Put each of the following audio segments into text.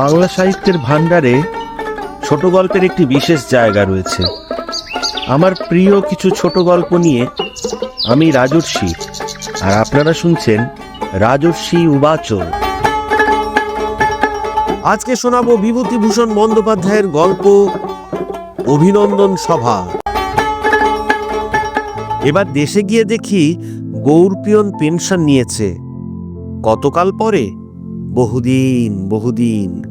বাংলা সাহিত্যের ভাণ্ডারে ছোট গল্পের একটি বিশেষ জায়গা রয়েছে। আমার প্রিয় কিছু ছোট গল্প নিয়ে আমি রাজর্ষি, আর আপনারা শুনছেন রাজর্ষি উবাচ আজকে শোনাবো বিভূতিভূষণ বন্দ্যোপাধ্যায়ের গল্প, অভিনন্দন সভা। এবার দেশে গিয়ে দেখি গৌরপিয়ন পেনশন নিয়েছে। কতকাল পরে বহুদিন বহুদিন।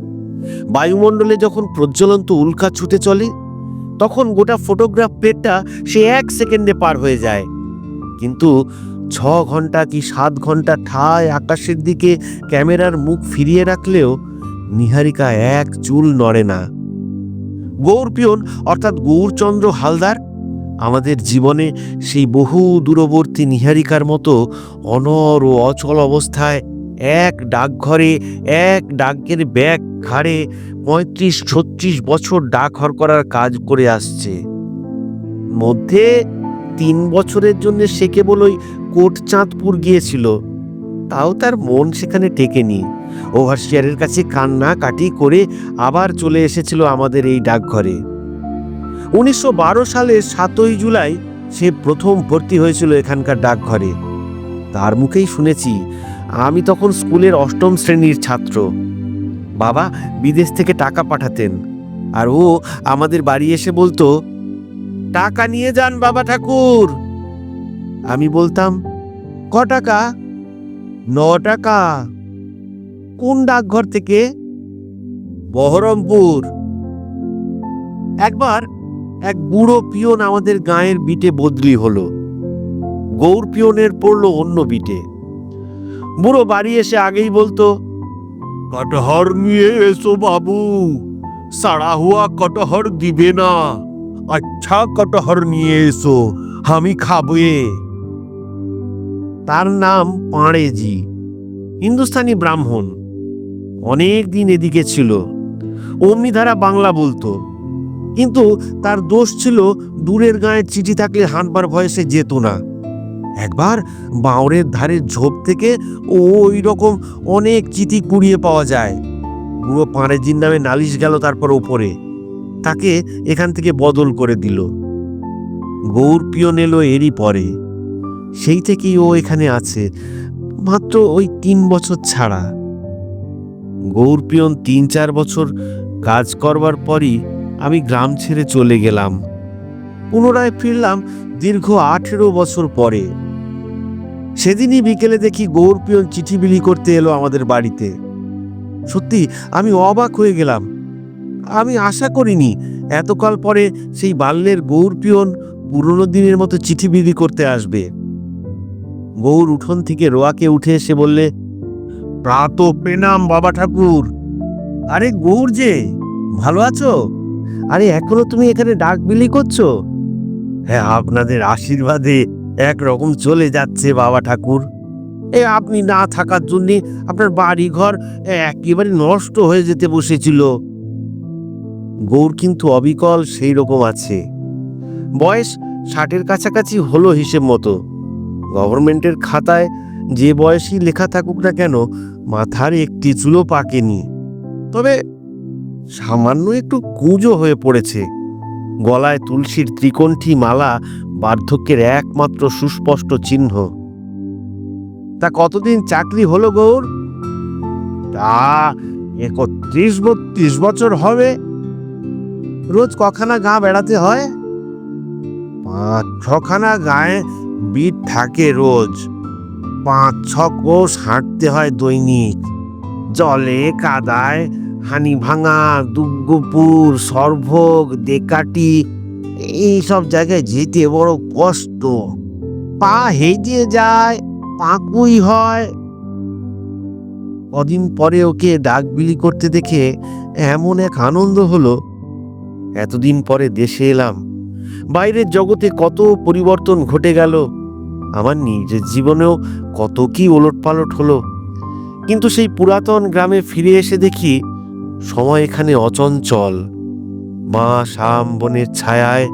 বায়ুমণ্ডলে যখন প্রজ্বলন্ত উল্কা ছুটে চলে, তখন গোটা ফটোগ্রাফ প্লেটটা সে এক সেকেন্ডে পার হয়ে যায়। কিন্তু ছ ঘণ্টা কি সাত ঘণ্টা ঠায় আকাশের দিকে ক্যামেরার মুখ ফিরিয়ে রাখলেও নিহারিকা এক চুল নড়ে না। গৌরপিয়ন অর্থাৎ গৌরচন্দ্র হালদার, আমাদের জীবনে সেই বহু দূরবর্তী নিহারিকার মতো অনর ও অচল অবস্থায় এক ডাকঘরে, এক ডাকের ব্যাগ ঘাড়ে পঁয়ত্রিশ, ছত্রিশ বছর ডাকঘর করার কাজ করে আসছে। মধ্যে তিন বছরের জন্য সে কেবল ওই কোটচাঁদপুর গিয়েছিল। তাও তার মন সেখানে টেকেনি। ওভারসিয়ারের কাছে কান্না কাটি করে আবার চলে এসেছিল আমাদের এই ডাকঘরে। উনিশশো বারো সালে সাতই জুলাই সে প্রথম ভর্তি হয়েছিল এখানকার ডাকঘরে। তার মুখেই শুনেছি আমি তখন স্কুলের অষ্টম শ্রেণির ছাত্র। বাবা বিদেশ থেকে টাকা পাঠাতেন আর ও আমাদের বাড়ি এসে বলতো, টাকা নিয়ে যান বাবা ঠাকুর। আমি বলতাম, ক টাকা? ন টাকা। কোন ডাকঘর থেকে? বহরমপুর। একবার এক বুড়ো পিয়ন আমাদের গায়ের বিটে বদলি হলো। গৌর পিয়নের পড়ল অন্য বিটে। বুড়ো বাড়ি এসে আগেই বলতো, কটহর নিয়ে এসো বাবু, সাড়া হুয়া কটহর দিবে না। আচ্ছা কটহর নিয়ে এসো, আমি খাবে তার নাম পাঁড়েজি, হিন্দুস্তানি ব্রাহ্মণ। অনেক দিন এদিকে ছিল, অমনি ধারা বাংলা বলতো। কিন্তু তার দোষ ছিল, দূরের গায়ে চিঠি থাকলে হানবার ভয়ে সে যেত না। একবার বাঁওড়ের ধারের ঝোপ থেকে ওই রকম অনেক চিঠি কুড়িয়ে পাওয়া যায়। বুড়ো পাঁড়েজির নামে নালিশ গেল তারপর ওপরে। তাকে এখান থেকে বদল করে দিল। গৌর পিয়ন এলো এরই পরে। সেই থেকেই ও এখানে আছে, মাত্র ওই তিন বছর ছাড়া। গৌরপিয়ন তিন চার বছর কাজ করবার পরই আমি গ্রাম ছেড়ে চলে গেলাম। পুনরায় ফিরলাম দীর্ঘ আঠেরো বছর পরে। সেদিনই বিকেলে দেখি গৌরপিয়ন চিঠি বিলি করতে এলো আমাদের বাড়িতে। সত্যি, আমি অবাক হয়ে গেলাম। আমি আশা করিনি এতকাল পরে সেই বাল্যের গৌরপিয়ন পুরনো দিনের মতো চিঠি বিলি করতে আসবে। গৌর উঠোন থেকে রোয়াকে উঠে এসে বললে, প্রাত পেনাম বাবা ঠাকুর। আরে গৌর যে, ভালো আছো? আরে এখনও তুমি এখানে ডাক বিলি করছ? হ্যাঁ আপনাদের আশীর্বাদে একরকম চলে যাচ্ছে বাবা ঠাকুর। এ আপনি না থাকার জন্য আপনার বাড়ি ঘর একেবারে নষ্ট হয়ে যেতে বসেছিল। গৌর কিন্তু অবিকল সেই রকম আছে। বয়স ষাটের কাছাকাছি হলো হিসেব মতো। গভর্নমেন্টের খাতায় যে বয়সী লেখা থাকুক না কেন, মাথার একটি চুলো পাকেনি। তবে সামান্য একটু কুঁজো হয়ে পড়েছে। গলায় তুলসীর ত্রিকণ্ঠী মালা বার্ধক্যের একমাত্র সুস্পষ্ট চিহ্ন। তা কতদিন চাকরি হলো গৌর? তা একত্রিশ বত্রিশ বছর হবে। রোজ কখানা গা বেড়াতে হয়। পাঁচ ছখানা গায়ে বিট থাকে রোজ। পাঁচ ছ কোষ হাঁটতে হয় দৈনিক। জলে কাদায় হানি ভাঙা দুর্গপুর সরভোগ, দেকাটি এই সব জায়গায় যেতে বড় কষ্ট। পা হেঁটে যায়, পাকুই হয়। কদিন পরে ওকে ডাক বিলি করতে দেখে এমন এক আনন্দ হলো। এতদিন পরে দেশে এলাম। বাইরের জগতে কত পরিবর্তন ঘটে গেল। আমার নিজের জীবনেও কত কি ওলট পালট হলো। কিন্তু সেই পুরাতন গ্রামে ফিরে এসে দেখি সময় এখানে অচঞ্চল। মা শাম বনের ছায়ায়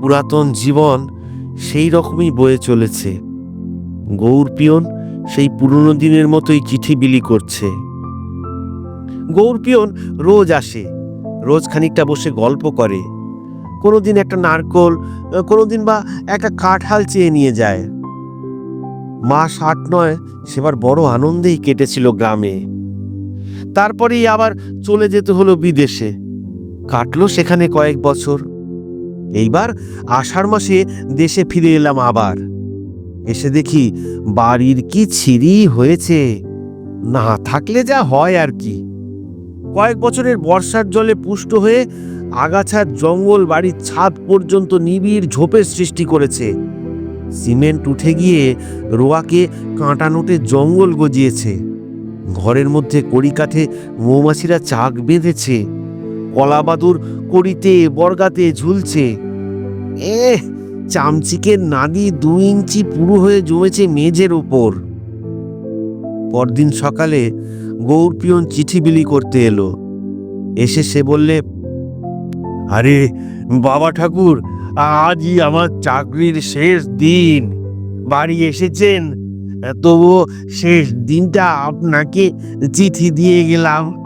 পুরাতন জীবন সেই রকমই বয়ে চলেছে। গৌর পিয়ন সেই পুরনো দিনের মতোই চিঠি বিলি করছে। গৌরপিয়ন রোজ আসে, রোজ খানিকটা বসে গল্প করে। কোনোদিন একটা নারকোল, কোনোদিন বা একটা কাঁঠাল চেয়ে নিয়ে যায়। মাস আট নয়, সেবার বড় আনন্দেই কেটেছিল গ্রামে। তারপরেই আবার চলে যেতে হলো বিদেশে। কাটলো সেখানে কয়েক বছর। এইবার আষাঢ় মাসে দেশে ফিরে এলাম আবার। এসে দেখি বাড়ির কি ছিরি হয়েছে, না থাকলে যা হয় আর কি। কয়েক বছরের বর্ষার জলে পুষ্ট হয়ে আগাছার জঙ্গল বাড়ির ছাদ পর্যন্ত নিবিড় ঝোপের সৃষ্টি করেছে। সিমেন্ট উঠে গিয়ে রোয়াকে কাঁটা নোটে জঙ্গল গজিয়েছে। ঘরের মধ্যে কড়িকাঠে মৌমাছিরা চাক বেঁধেছে। কলাবাদুর কড়িতে বর্গাতে ঝুলছে। এ চামচিকের নাদি দু ইঞ্চি পুরু হয়ে জমেছে মেঝের ওপর পরদিন সকালে গৌরপিয়ন চিঠি বিলি করতে এলো। এসে সে বললে, আরে, বাবা ঠাকুর, আজই আমার চাকরির শেষ দিন। বাড়ি এসেছেন, তবুও শেষ দিনটা আপনাকে চিঠি দিয়ে গেলাম।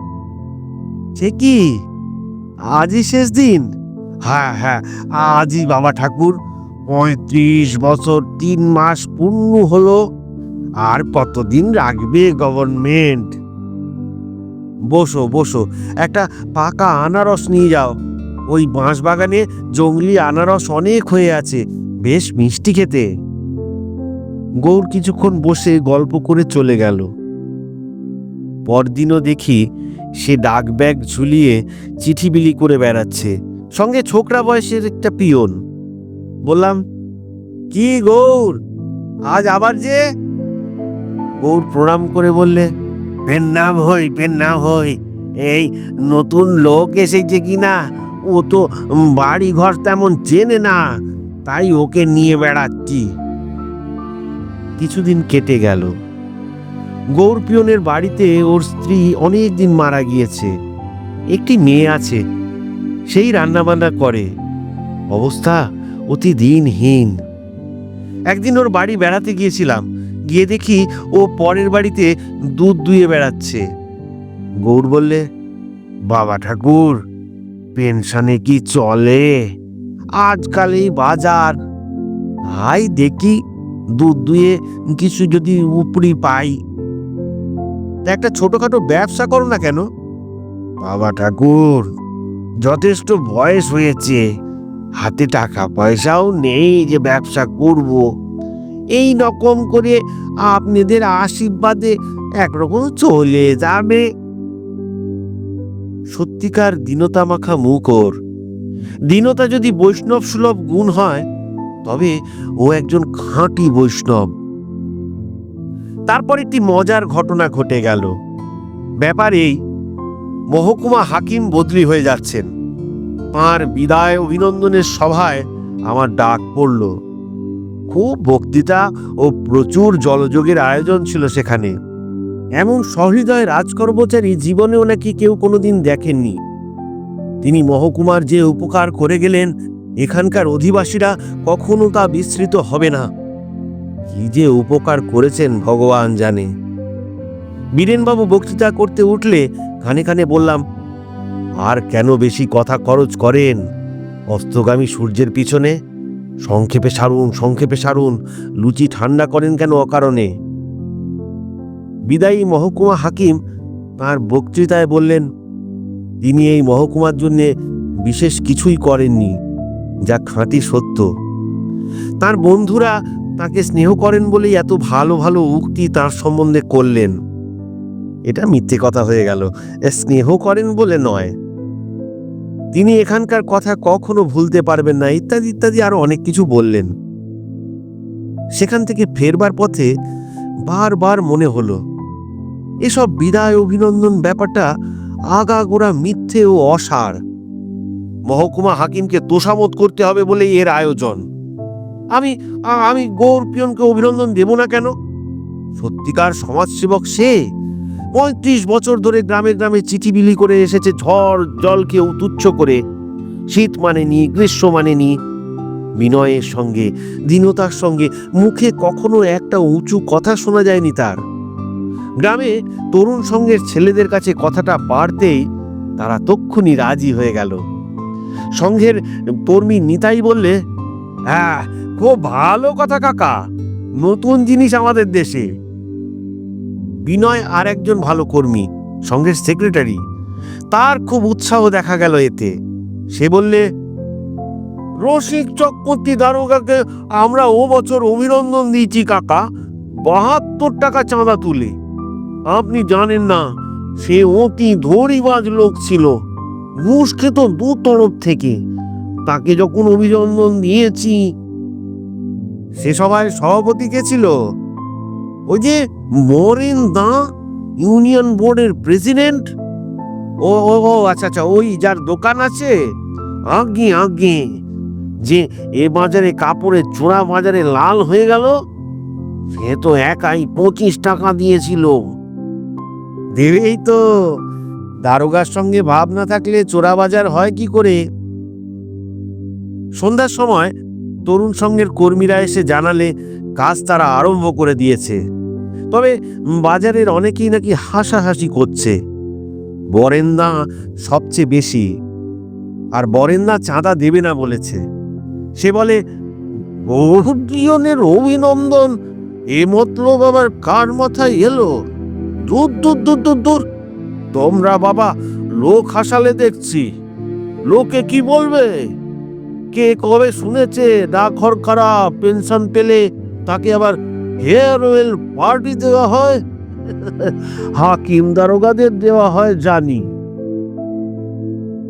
সে কি? আজই শেষ দিন? হ্যাঁ হ্যাঁ আজই বাবা ঠাকুর পঁয়ত্রিশ বছর তিন মাস পূর্ণ হলো। আর কতদিন রাখবে গভর্নমেন্ট বসো বসো, একটা পাকা আনারস নিয়ে যাও। ওই বাঁশবাগানে জঙ্গলি আনারস অনেক হয়ে আছে, বেশ মিষ্টি খেতে। গৌর কিছুক্ষণ বসে গল্প করে চলে গেল। পরদিনও দেখি সে ডাক ব্যাগ ঝুলিয়ে চিঠি বিলি করে বেড়াচ্ছে। সঙ্গে ছোকরা বয়সের একটা পিয়ন। বললাম, কি গৌর, আজ আবার যে? গৌর প্রণাম করে বললে পেন নাম হই পেন নাম হই, এই নতুন লোক এসেছে কিনা ও তো বাড়ি ঘর তেমন চেনে না, তাই ওকে নিয়ে বেড়াচ্ছি। কিছুদিন কেটে গেল। গৌরপিয়নের বাড়িতে ওর স্ত্রী অনেক দিন মারা গিয়েছে। একটি মেয়ে আছে, সেই রান্নাবান্না করে। অবস্থা অতি দিনহীন। একদিন ওর বাড়ি বেড়াতে গিয়েছিলাম, গিয়ে দেখি ও পরের বাড়িতে দুধ দুয়ে বেড়াচ্ছে। গৌর বললে, বাবা ঠাকুর, পেনশনে কি চলে? আজকাল এই বাজার। হাই দেখি, দুধ দুয়ে কিছু যদি উপরি পাই। তা একটা ছোটখাটো ব্যবসা করো না কেন? বাবা ঠাকুর, যথেষ্ট বয়স হয়েছে। হাতে টাকা পয়সাও নেই যে ব্যবসা করব। এই রকম করে আপনাদের আশীর্বাদে একরকম চলে যাবে। সত্যিকার দীনতা মাখা মুখ ওর দীনতা যদি বৈষ্ণব সুলভ গুণ হয়, তবে ও একজন খাঁটি বৈষ্ণব। তারপর একটি মজার ঘটনা ঘটে গেল। ব্যাপার এই, মহকুমা হাকিম বদলি হয়ে যাচ্ছেন। তাঁর বিদায় অভিনন্দনের সভায় আমার ডাক পড়ল। খুব বক্তৃতা ও প্রচুর জলযোগের আয়োজন ছিল সেখানে। এমন সহৃদয় রাজকর্মচারী জীবনেও নাকি কেউ কোনোদিন দেখেননি। তিনি মহকুমার যে উপকার করে গেলেন, এখানকার অধিবাসীরা কখনো তা বিস্তৃত হবে না। কি যে উপকার করেছেন ভগবান জানে। বীরেনবাবু বক্তৃতা করতে উঠলে খানে খানে বললাম, আর কেন বেশি কথা খরচ করেন? অস্তগামী সূর্যের পিছনে? সংক্ষেপে সারুন সংক্ষেপে সারুন, লুচি ঠান্ডা করেন কেন অকারণে? বিদায়ী মহকুমা হাকিম তার বক্তৃতায় বললেন, তিনি এই মহকুমার জন্য বিশেষ কিছুই করেননি, যা খাঁটি সত্য। তার বন্ধুরা তাকে স্নেহ করেন বলেই এত ভালো ভালো উক্তি তার সম্বন্ধে করলেন। এটা মিথ্যে কথা হয়ে গেল। স্নেহ করেন বলে নয়। তিনি এখানকার কথা কখনো ভুলতে পারবেন না, ইত্যাদি ইত্যাদি আরও অনেক কিছু বললেন। সেখান থেকে ফেরবার পথে বারবার মনে হলো, এসব বিদায় অভিনন্দন ব্যাপারটা আগাগোড়া মিথ্যে ও অসার। মহকুমা হাকিমকে তোষামত করতে হবে বলেই এর আয়োজন। আমি আমি গৌর পিয়নকে অভিনন্দন দেব না কেন? সত্যিকার সমাজসেবক সে? পঁয়ত্রিশ বছর ধরে গ্রামে গ্রামে চিঠি বিলি করে এসেছে, ঝড় জলকে তুচ্ছ করে। শীত মানে মানেনি, গ্রীষ্ম মানে মানেনি। বিনয়ের সঙ্গে, দীনতার সঙ্গে, মুখে কখনো একটা উঁচু কথা শোনা যায়নি তার। গ্রামে তরুণ সঙ্গের ছেলেদের কাছে কথাটা বাড়তেই তারা তক্ষুনি রাজি হয়ে গেল। সংঘের কর্মী নিতাই বললে হ্যাঁ খুব ভালো কথা কাকা। নতুন জিনিস আমাদের দেশে। বিনয় আর একজন ভালো কর্মী সঙ্গে সেক্রেটারি তার খুব উৎসাহ দেখা গেল এতে। সে বললে, রসিক চক্রবর্তী দারোগাকে আমরা ও বছর অভিনন্দন দিয়েছি কাকা। বাহাত্তর টাকা চাঁদা তুলে। আপনি জানেন না, সে অতি ধরিবাজ লোক ছিল। ঘুষ খেত দু তরফ থেকে। তাকে যখন অভিনন্দন দিয়েছি, সে সভায় সভাপতি কে ছিল? ওই যে মরেন দা ইউনিয়ন বোর্ডের প্রেসিডেন্ট? ও ও ও আচ্ছা আচ্ছা ওই যার দোকান আছে? আজ্ঞে আজ্ঞে যে এ বাজারে কাপড়ের চোরা বাজারে লাল হয়ে গেল, সে তো একাই পঁচিশ টাকা দিয়েছিল। দেবেই তো, দারোগার সঙ্গে ভাব না থাকলে চোরা বাজার হয় কি করে? সন্ধ্যার সময় তরুণ সঙ্গের কর্মীরা এসে জানালে কাজ তারা আরম্ভ করে দিয়েছে। তবে বাজারের অনেকেই নাকি হাসাহাসি করছে। বরেন্দা সবচেয়ে বেশি। আর বরেন্দা চাঁদা দেবে না বলেছে। সে বলে বহুদিয়নের অভিনন্দন। এ মতলব আবার কার মাথায় এলো? দূর দূর দূর দূর দূর। তোমরা বাবা, লোক হাসালে দেখছি। লোকে কি বলবে? কে কবে শুনেছে ডাকঘর খারাপ, পেনশন পেলে তাকে আবার হেয়ার ওয়েল পার্টি দেওয়া হয়? হাকিম দারোগাদের দেওয়া হয় জানি।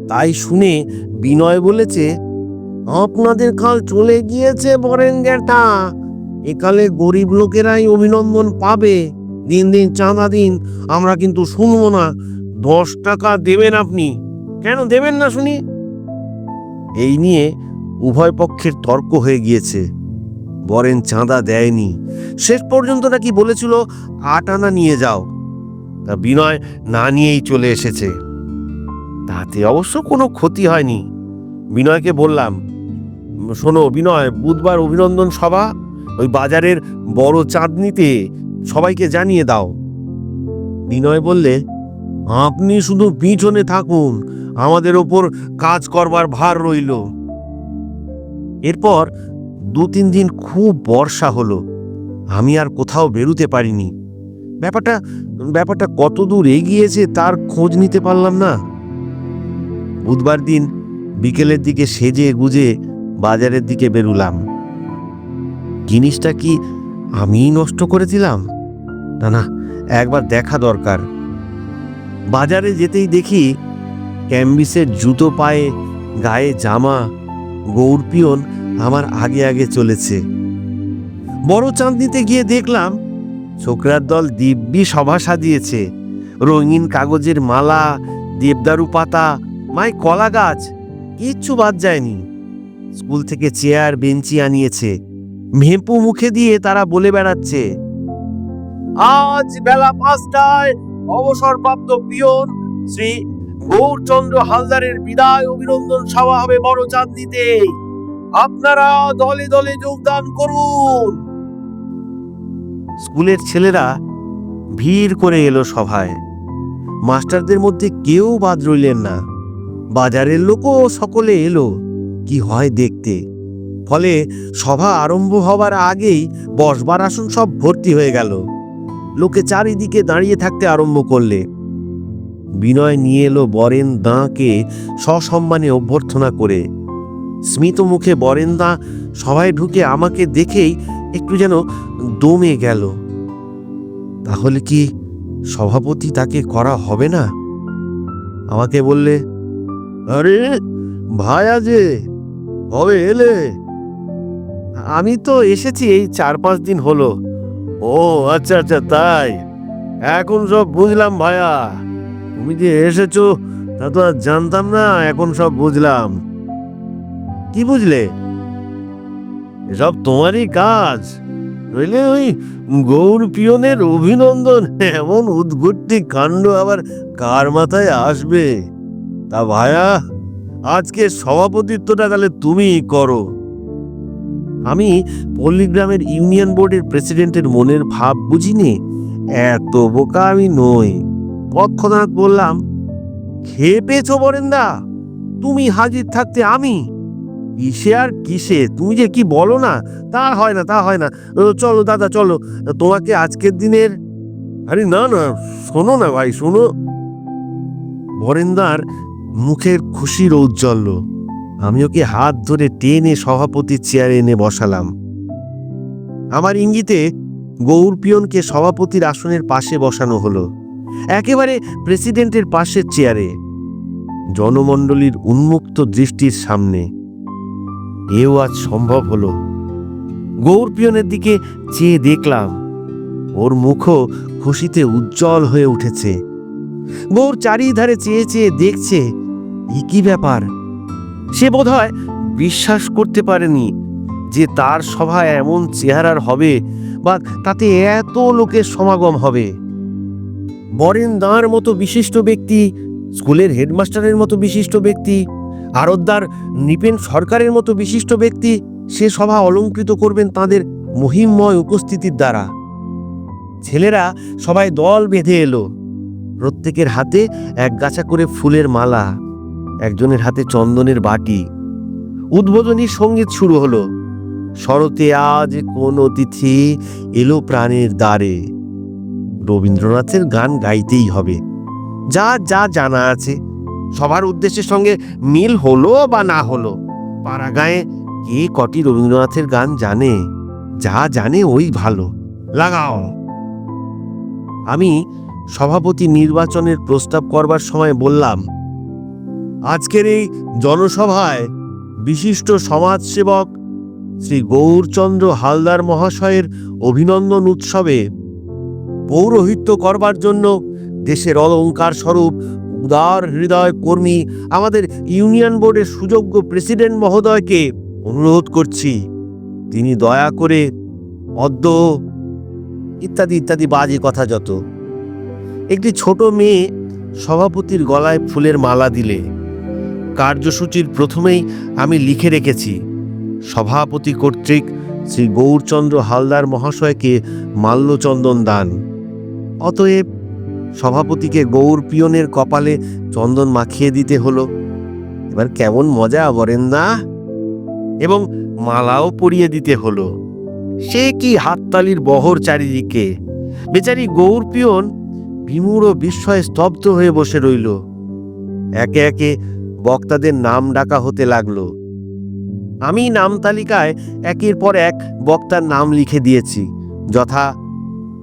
তাই শুনে বিনয় বলেছে, আপনাদের কাল চলে গিয়েছে বরেন গেটা একালে গরিব লোকেরাই অভিনন্দন পাবে। দিন দিন চাঁদা দিন, আমরা কিন্তু শুনব না। দশ টাকা দেবেন আপনি। কেন দেবেন না শুনি? এই নিয়ে উভয় পক্ষের তর্ক হয়ে গিয়েছে। বরেন চাঁদা দেয়নি। শেষ পর্যন্ত নাকি বলেছিল, আট আনা নিয়ে যাও। তা বিনয় না নিয়েই চলে এসেছে। তাতে অবশ্য কোনো ক্ষতি হয়নি। বিনয়কে বললাম, শোনো বিনয়, বুধবার অভিনন্দন সভা। ওই বাজারের বড় চাঁদনিতে সবাইকে জানিয়ে দাও। বিনয় বললে, আপনি শুধু পিছনে থাকুন। আমাদের ওপর কাজ করবার ভার রইল। এরপর দু তিন দিন খুব বর্ষা হলো। আমি আর কোথাও বেরুতে পারিনি। ব্যাপারটা ব্যাপারটা কত দূর এগিয়েছে তার খোঁজ নিতে পারলাম না। বুধবার দিন বিকেলের দিকে সেজে গুজে বাজারের দিকে বেরুলাম। জিনিসটা কি আমিই নষ্ট করে দিলাম? না না, একবার দেখা দরকার। বাজারে যেতেই দেখি ক্যাম্বিসের জুতো পায়ে, গায়ে জামা গৌরপিয়ন আমার আগে আগে চলেছে। বড় চাঁদনিতে গিয়ে দেখলাম, ছোকরার দল দিব্যি সভা সাজিয়েছে। রঙিন কাগজের মালা, দেবদারু পাতা, মাই কলা গাছ, কিচ্ছু বাদ যায়নি। স্কুল থেকে চেয়ার, বেঞ্চি আনিয়েছে। মেপু মুখে দিয়ে তারা বলে বেড়াচ্ছে, আজ বেলা পাঁচটায় অবসরপ্রাপ্ত পিয়ন শ্রী গৌরচন্দ্র হালদারের বিদায় অভিনন্দন সভা হবে বড় চাঁদনিতে। আপনারা দলে দলে যোগদান করুন। স্কুলের ছেলেরা ভিড় করে এলো সভায়। মাস্টারদের মধ্যে কেউ বাদ রইলেন না। বাজারের লোকও সকলে এলো, কি হয় দেখতে। ফলে সভা আরম্ভ হবার আগেই বসবার আসন সব ভর্তি হয়ে গেল। লোকে চারিদিকে দাঁড়িয়ে থাকতে আরম্ভ করলে। বিনয় নিয়ে এলো বরেন দাঁকে সসম্মানে অভ্যর্থনা করে। স্মিত মুখে বরেন দা সবাই ঢুকে আমাকে দেখেই একটু যেন দমে গেল। তাহলে কি সভাপতি তাকে করা হবে না? আমাকে বললে, আরে ভায়া যে কবে এলে? আমি তো এসেছি এই চার পাঁচ দিন হলো। ও আচ্ছা আচ্ছা তাই। এখন সব বুঝলাম ভায়া। তুমি যে এসেছ, তা তো আর জানতাম না, এখন সব বুঝলাম। কি বুঝলে? এসব তোমারই কাজ। নইলে ওই গৌর পিয়নের অভিনন্দন, এমন উদ্ভুটি কাণ্ড আবার কার মাথায় আসবে? তা ভায়া, আজকে সভাপতিত্বটা তাহলে তুমিই করো। আমি পল্লীগ্রামের ইউনিয়ন বোর্ডের প্রেসিডেন্টের মনের ভাব বুঝিনি? এত বোকা আমি নই। তৎক্ষণাৎ বললাম, খেয়ে পেয়েছ বরেন্দা? তুমি হাজির থাকতে আমি? কিসে আর কিসে? তুমি যে কি বলো না? তা হয় না, তা হয় না। চলো দাদা, চলো। তোমাকে আজকের দিনের আরে না না, শোনো না ভাই, শোনো। বরেন্দার মুখের খুশির ঔজ্জ্বল্য। আমি ওকে হাত ধরে টেনে সভাপতির চেয়ারে এনে বসালাম। আমার ইঙ্গিতে গৌর পিয়নকে সভাপতির আসনের পাশে বসানো হলো। একেবারে প্রেসিডেন্টের পাশের চেয়ারে। জনমণ্ডলীর উন্মুক্ত দৃষ্টির সামনে। এও আজ সম্ভব হলো। গৌর পিয়নের দিকে চেয়ে দেখলাম। ওর মুখও খুশিতে উজ্জ্বল হয়ে উঠেছে। গৌর চারিধারে চেয়ে চেয়ে দেখছে, এ কি ব্যাপার? সে বোধহয় বিশ্বাস করতে পারেনি যে তার সভায় এমন চেহারার হবে বা তাতে এত লোকের সমাগম হবে। বরেন দাঁর মতো বিশিষ্ট ব্যক্তি, স্কুলের হেডমাস্টারের মতো বিশিষ্ট ব্যক্তি আরদ্দার নিপেন সরকারের মতো বিশিষ্ট ব্যক্তি, সে সভা অলঙ্কৃত করবেন তাদের মহিমময় উপস্থিতির দ্বারা। ছেলেরা সবাই দল বেঁধে এলো। প্রত্যেকের হাতে এক গাছা করে ফুলের মালা, একজনের হাতে চন্দনের বাটি। উদ্বোধনী সংগীত শুরু হলো। শরতে আজ কোন অতিথি এলো প্রাণের দ্বারে। রবীন্দ্রনাথের গান গাইতেই হবে। যা যা জানা আছে। সবার উদ্দেশ্যের সঙ্গে মিল হলো বা না হলো? পাড়া গায়ে কে কটি রবীন্দ্রনাথের গান জানে? যা জানে ওই ভালো। লাগাও। আমি সভাপতি নির্বাচনের প্রস্তাব করবার সময় বললাম, আজকের এই জনসভায় বিশিষ্ট সমাজসেবক শ্রী গৌরচন্দ্র হালদার মহাশয়ের অভিনন্দন উৎসবে পৌরোহিত্য করবার জন্য দেশের অলঙ্কার স্বরূপ উদার হৃদয় কর্মী আমাদের ইউনিয়ন বোর্ডের সুযোগ্য প্রেসিডেন্ট মহোদয়কে অনুরোধ করছি। তিনি দয়া করে অদ্য ইত্যাদি ইত্যাদি বাজে কথা যত। একটি ছোট মেয়ে সভাপতির গলায় ফুলের মালা দিলে। কার্যসূচির প্রথমেই আমি লিখে রেখেছি, সভাপতি কর্তৃক শ্রী গৌরচন্দ্র হালদার মহাশয়কে মাল্যচন্দন দান। অতএব সভাপতিকে গৌর পিয়নের কপালে চন্দন মাখিয়ে দিতে হলো। এবার কেমন মজা বলেন না? এবং মালাও পরিয়ে দিতে হলো। সে কি হাততালির বহর চারিদিকে? বেচারি গৌর পিয়ন বিমূঢ় বিস্ময়ে স্তব্ধ হয়ে বসে রইল। একে একে বক্তাদের নাম ডাকা হতে লাগল। আমি নাম তালিকায় একের পর এক বক্তার নাম লিখে দিয়েছি, যথা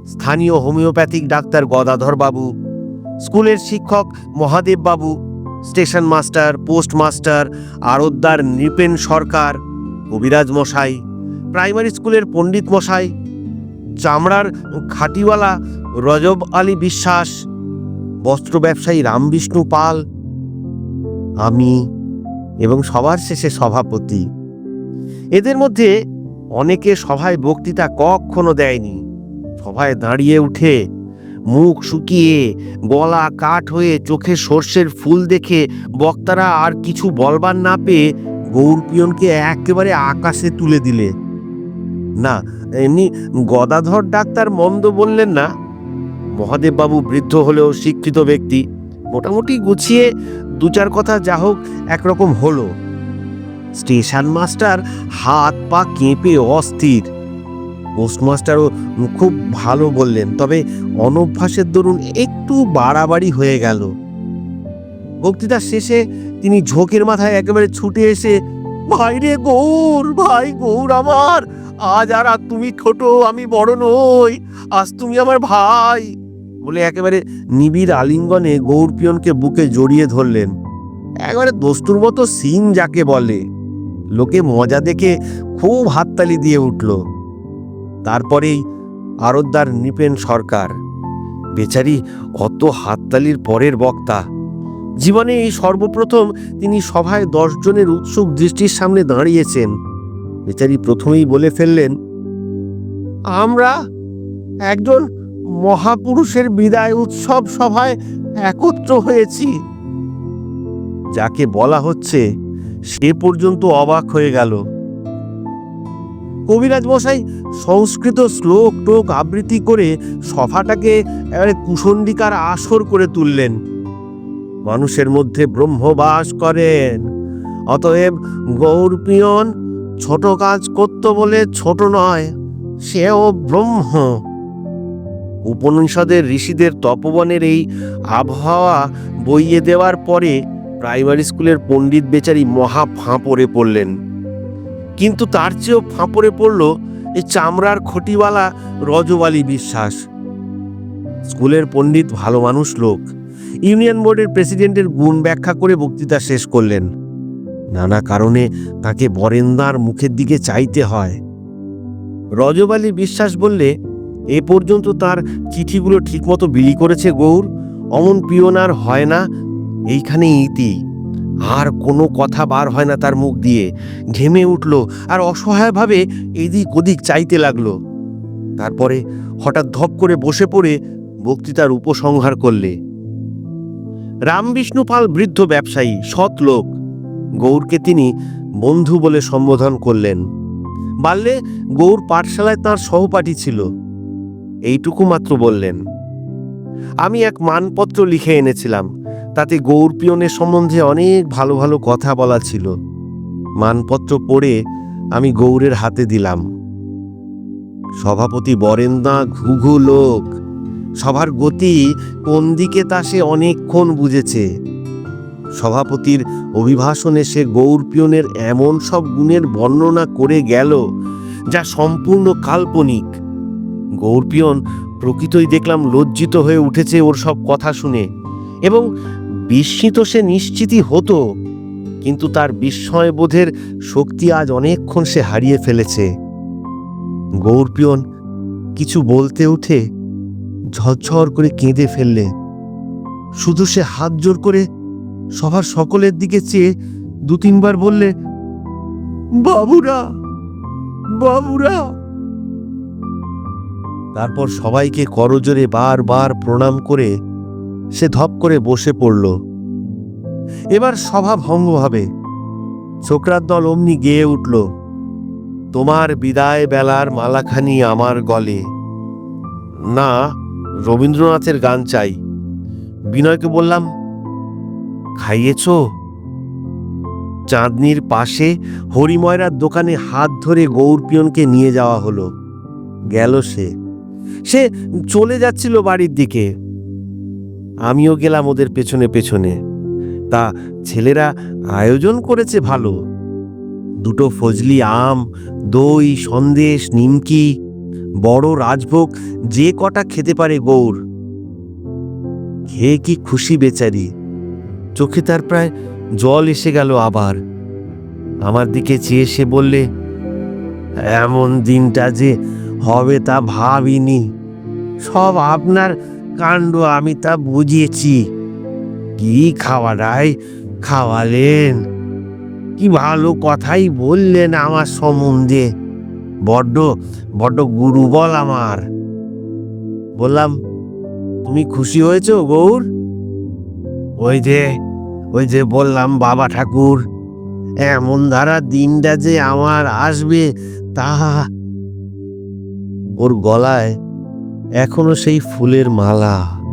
স্থানীয় হোমিওপ্যাথিক ডাক্তার গদাধর বাবু স্কুলের শিক্ষক মহাদেব বাবু স্টেশন মাস্টার, পোস্ট মাস্টার, আরদ্দার নৃপেন সরকার, কবিরাজ মশাই, প্রাইমারি স্কুলের পণ্ডিত মশাই, চামড়ার খাটিওয়ালা রজব আলী বিশ্বাস, বস্ত্র ব্যবসায়ী রামবিষ্ণু পাল, আমি এবং সবার শেষে সভাপতি। এদের মধ্যে অনেকে সভায় বক্তৃতা কখনো দেয়নি। সভায় দাঁড়িয়ে উঠে মুখ শুকিয়ে গলা কাঠ হয়ে চোখে সর্ষের ফুল দেখে বক্তারা আর কিছু বলবার না পেয়ে গৌরপিয়নকে একেবারে আকাশে তুলে দিলে। না, এমনি গদাধর ডাক্তার মন্দ বললেন না। মহাদেববাবু বৃদ্ধ হলেও শিক্ষিত ব্যক্তি। মোটামুটি গুছিয়ে দু চার কথা যা হোক একরকম হলো। স্টেশন মাস্টার হাত পা কেঁপে অস্থির। পোস্টমাস্টারও খুব ভালো বললেন, তবে অনভ্যাসের দরুন একটু বাড়াবাড়ি হয়ে গেল। বক্তৃতার শেষে তিনি ঝোঁকের মাথায় একেবারে ছুটে এসে, ভাই রে গৌর, ভাই গৌর আমার, আজ আর তুমি ছোট, আমি বড় নই, আজ তুমি আমার ভাই। বলে একেবারে নিবিড় আলিঙ্গনে গৌরপিয়নকে বুকে জড়িয়ে ধরলেন। একেবারে দস্তুর মতো সিন যাকে বলে, লোকে মজা দেখে খুব হাততালি দিয়ে উঠল। তারপরেই আরদ্দার নিপেন সরকার, বেচারি অত হাততালির পরের বক্তা। জীবনে এই সর্বপ্রথম তিনি সভায় দশ জনের উৎসুক দৃষ্টির সামনে দাঁড়িয়েছেন। বেচারি প্রথমেই বলে ফেললেন, আমরা একজন মহাপুরুষের বিদায় উৎসব সভায় একত্র হয়েছি। যাকে বলা হচ্ছে সে পর্যন্ত অবাক হয়ে গেল। কবিরাজ মশাই সংস্কৃত শ্লোক টোক আবৃত্তি করে সভাটাকে এবারে কুসন্ডিকার আসর করে তুললেন। মানুষের মধ্যে ব্রহ্মবাস করেন। অতএব গৌরপিয়ন ছোট কাজ করত বলে ছোট নয়, সেও ব্রহ্ম। উপনিষদের ঋষিদের তপবনের এই আবহাওয়া বইয়ে দেওয়ার পরে প্রাইমারি স্কুলের পণ্ডিত বেচারি মহা ফাঁপড়ে পড়লেন। কিন্তু তার চেয়েও ফাঁপড়ে পড়ল এই চামড়ার খটিওয়ালা রজবালি বিশ্বাস। স্কুলের পণ্ডিত ভালো মানুষ লোক। ইউনিয়ন বোর্ডের প্রেসিডেন্টের গুণ ব্যাখ্যা করে বক্তৃতা শেষ করলেন। নানা কারণে তাকে বরেন্দার মুখের দিকে চাইতে হয়। রজবালি বিশ্বাস বললে, এ পর্যন্ত তার চিঠিগুলো ঠিকমতো বিলি করেছে গৌর, অমন পিওনার হয় না এইখানে ইতি। আর কোনো কথা বার হয় না তার মুখ দিয়ে। ঘেমে উঠল আর অসহায়ভাবে এদিক ওদিক চাইতে লাগল। তারপরে হঠাৎ ধপ করে বসে পড়ে বক্তৃতার উপসংহার করলে। রামবিষ্ণু পাল বৃদ্ধ ব্যবসায়ী, সৎ লোক। গৌরকে তিনি বন্ধু বলে সম্বোধন করলেন। বাল্যে গৌর পাঠশালায় তার সহপাঠী ছিল। এইটুকু মাত্র বললেন। আমি এক মানপত্র লিখে এনেছিলাম। তাতে গৌর পিয়নের সম্বন্ধে অনেক ভালো ভালো কথা বলা ছিল। মানপত্র পড়ে আমি গৌরের হাতে দিলাম। সভাপতি বরেন্দা ঘুঘু লোক, সভার গতি কোন দিকে তা সে অনেকক্ষণ বুঝেছে। সভাপতির অভিভাষণে সে গৌর পিয়নের এমন সব গুণের বর্ণনা করে গেল, যা সম্পূর্ণ কাল্পনিক। গৌরপিয়ন প্রকৃতই দেখলাম লজ্জিত হয়ে উঠেছে ওর সব কথা শুনে এবং বিস্মিত সে নিশ্চিতই হতো, কিন্তু তার বিস্ময় বোধের শক্তি আজ অনেকক্ষণ সে হারিয়ে ফেলেছে। গৌরপিয়ন কিছু বলতে উঠে ঝরঝর করে কেঁদে ফেললে। শুধু সে হাত জোর করে সবার সকলের দিকে চেয়ে দু তিনবার বললে, বাবুরা বাবুরা! তারপর সবাইকে করজোরে বারবার প্রণাম করে সে ধপ করে বসে পড়ল। এবার সভা ভঙ্গ হবে। ছোকরার দল অমনি গেয়ে উঠল। তোমার বিদায় বেলার মালাখানি আমার গলে। না, রবীন্দ্রনাথের গান চাই। বিনয়কে বললাম, খাইয়েছ? চাঁদনির পাশে হরিময়রার দোকানে হাত ধরে গৌরপিয়নকে নিয়ে যাওয়া হলো। গেল সে। সে চলে যাচ্ছিল বাড়ির দিকে। আমিও গেলাম ওদের পেছনে পেছনে। তা ছেলেরা আয়োজন করেছে ভালো। দুটো ফজলি আম, দই, সন্দেশ, নিমকি, বড় রাজভোগ, যে কটা খেতে পারে গৌর। খেয়ে কি খুশি বেচারি। চোখে তার প্রায় জল এসে গেল আবার। আমার দিকে চেয়ে সে বললে, এমন দিনটা যে হবে তা ভাবিনি। সব আপনার কাণ্ড আমি তা বুঝিয়েছি। কি খাওয়াটাই খাওয়ালেন? কি ভালো কথাই বললেন আমার সম্বন্ধে। বড্ড বড্ড গুরু বল আমার। বললাম, তুমি খুশি হয়েছ গৌর? ওই যে ওই যে বললাম, বাবা ঠাকুর, এমন ধারা দিনটা যে আমার আসবে তা ওর গলায় এখনও সেই ফুলের মালা।